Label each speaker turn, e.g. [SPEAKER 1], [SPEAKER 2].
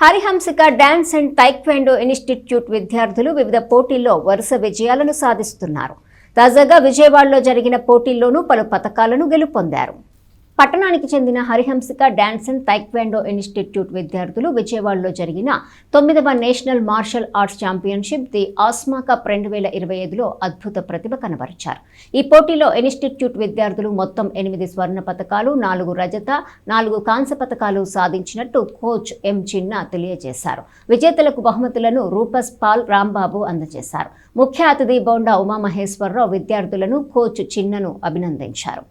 [SPEAKER 1] Harihamsika dance and taekwondo institute విద్యార్థులు వివిధ పోటీల్లో వరుస విజయాలను సాధిస్తున్నారు. తాజాగా విజయవాడలో జరిగిన పోటీల్లోనూ పలు పథకాలను గెలుపొందారు. పట్టణానికి చెందిన Harihamsika dance and taekwondo institute విద్యార్థులు విజయవాడలో జరిగిన తొమ్మిదవ national martial arts championship the Asma cup రెండు వేల ఇరవై ఐదులో అద్భుత ప్రతిభ కనబరిచారు. ఈ పోటీలో ఇన్స్టిట్యూట్ విద్యార్థులు మొత్తం ఎనిమిది స్వర్ణ పథకాలు నాలుగు రజత నాలుగు కాంస్య పథకాలు సాధించినట్టు కోచ్ ఎం చిన్న తెలియజేశారు. విజేతలకు బహుమతులను రూపస్ పాల్ రాంబాబు అందజేశారు. ముఖ్య అతిథి బోండా ఉమామహేశ్వరరావు విద్యార్థులను కోచ్ చిన్నను అభినందించారు.